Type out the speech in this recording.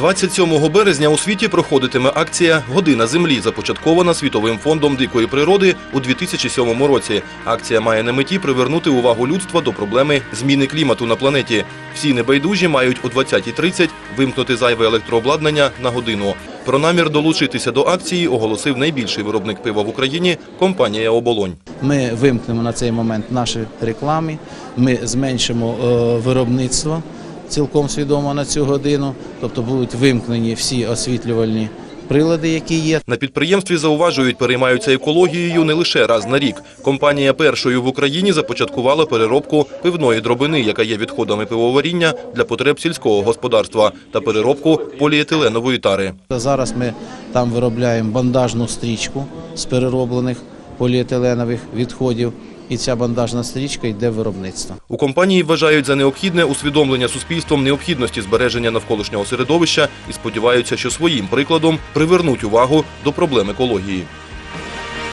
27 березня у світі проходитиме акція Година землі, започаткована Світовим фондом дикої природи у 2007 році. Акція має на меті привернути увагу людства до проблеми зміни клімату на планеті. Всі небайдужі мають о 20.30 вимкнути зайве електрообладнання на годину. Про намір долучитися до акції оголосив найбільший виробник пива в Україні компанія Оболонь. Ми вимкнемо на цей момент наші реклами, ми зменшимо е, виробництво цілком свідомо на цю годину, тобто будуть вимкнені всі освітлювальні прилади, які є. На підприємстві зауважують, переймаються екологією не лише раз на рік. Компанія першою в Україні започаткувала переробку пивної дробини, яка є відходами пивоваріння для потреб сільського господарства, та переробку поліетиленової тари. Зараз ми там виробляємо бандажну стрічку з перероблених поліетиленових відходів, і ця бандажна стрічка йде в виробництво. У компанії вважають за необхідне усвідомлення суспільством необхідності збереження навколишнього середовища і сподіваються, що своїм прикладом привернуть увагу до проблем екології.